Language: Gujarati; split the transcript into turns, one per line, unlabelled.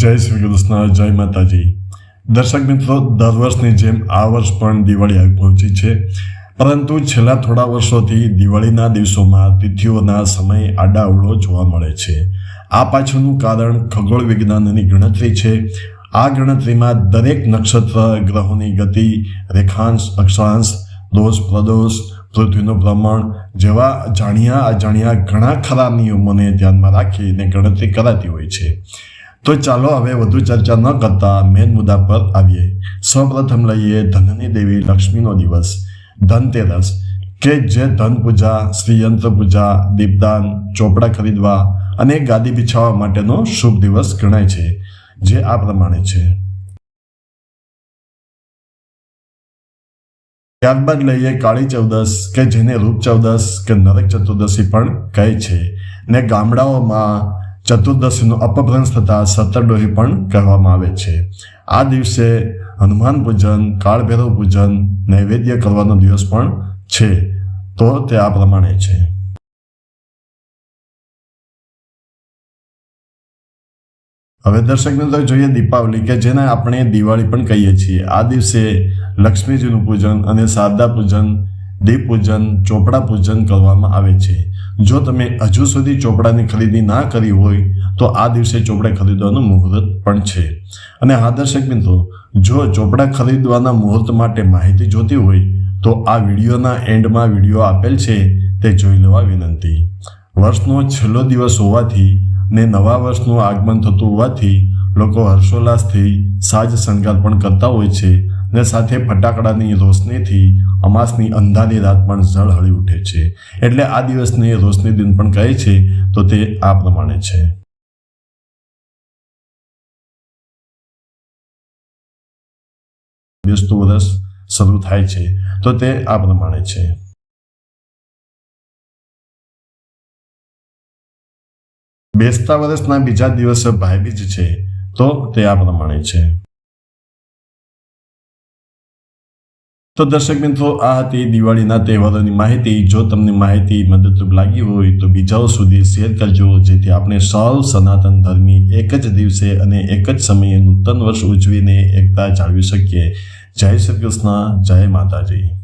જય શ્રી કૃષ્ણ, જય માતાજી. દર્શક મિત્રો, દર વર્ષની જેમ આ વર્ષ પણ દિવાળી આવી પહોંચી છે. પરંતુ છેલ્લા થોડા વર્ષોથી દિવાળીના દિવસોમાં તિથિઓના સમય આડાઅવળો જોવા મળે છે. આ પાછળનું કારણ ખગોળ વિજ્ઞાનની ગણતરી છે. આ ગણતરીમાં દરેક નક્ષત્ર ગ્રહોની ગતિ, રેખાંશ, અક્ષાંશ, દોષ, પ્રદોષ, પૃથ્વીનું ભ્રમણ જેવા જાણ્યા અજાણ્યા ઘણા ખરા નિયમોને ધ્યાનમાં રાખીને ગણતરી કરાતી હોય છે. તો ચાલો હવે વધુ ચર્ચા ન કરતા મેન મુદ્દા પર આવીએ. સૌપ્રથમ લઈએ ધનની દેવી લક્ષ્મીનો દિવસ ધનતેરસ કે જે ધન પૂજા, શ્રીયંત્ર પૂજા, દીપદાન, ચોપડા ખરીદવા અને ગાદી બિછાવવા માટેનો શુભ દિવસ ગણાય છે, જે આ પ્રમાણે છે. ત્યારબાદ લઈએ કાળી ચૌદસ, કે જેને રૂપ ચૌદસ કે નરક ચતુર્દશી પણ કહે છે ને ગામડાઓમાં ચતુર્દશીનો અપભ્રંશ થતા સત્તરડોહી પણ કહેવામાં આવે છે. આ દિવસે હનુમાન પૂજન, કાળભૈરવ પૂજન, નૈવેદ્ય કરવાનો દિવસ પણ છે. તો તે આ પ્રમાણે છે. હવે દર્શક મિત્રો જોઈએ દીપાવલી કે જેને આપણે દિવાળી પણ કહીએ છીએ. આ દિવસે લક્ષ્મીજીનું પૂજન અને શારદા પૂજન દીપ પૂજન ચોપડા પૂજન કરવામાં આવે છે. જો તમે હજુ સુધી ચોપડાની ખરીદી ના કરી હોય, તો આ દિવસે ચોપડા ખરીદવાનું મુહૂર્ત પણ છે. અને હા, દર્શક મિત્રો, જો ચોપડા ખરીદવાના મુહૂર્ત માટે માહિતી જોતી હોય, તો આ વિડીયોના એન્ડમાં વીડિયો આપેલ છે, તે જોઈ લેવા વિનંતી. વર્ષનો છેલ્લો દિવસ હોવાથી ને નવા વર્ષનું આગમન થતું હોવાથી લોકો હર્ષોલ્લાસથી સાજ શણગાર પણ કરતા હોય છે. ને સાથે ફટાકડાની રોશનીથી અમાસની અંધારી રાત પણ ઝળહળી ઉઠે છે. એટલે આ દિવસને રોશની દિન પણ કહે છે, તો તે આ પ્રમાણે છે. બેસતું વર્ષ શરૂ થાય છે, તો તે આ પ્રમાણે છે. બેસતા વર્ષના બીજા દિવસે ભાઈબીજ છે, તો તે આ પ્રમાણે છે. તો દર્શક મિત્રો, આ હતી દિવાળીના તહેવારોની માહિતી. જો તમને માહિતી મદદરૂપ લાગી હોય તો બીજાઓ સુધી શેર કરજો. જેથી આપણે સૌ સનાતન ધર્મી એક જ દિવસે અને એક જ સમયે નૂતન વર્ષ ઉજવીને એકતા જાળવી શકીએ. જય શ્રી કૃષ્ણ, જય માતાજી.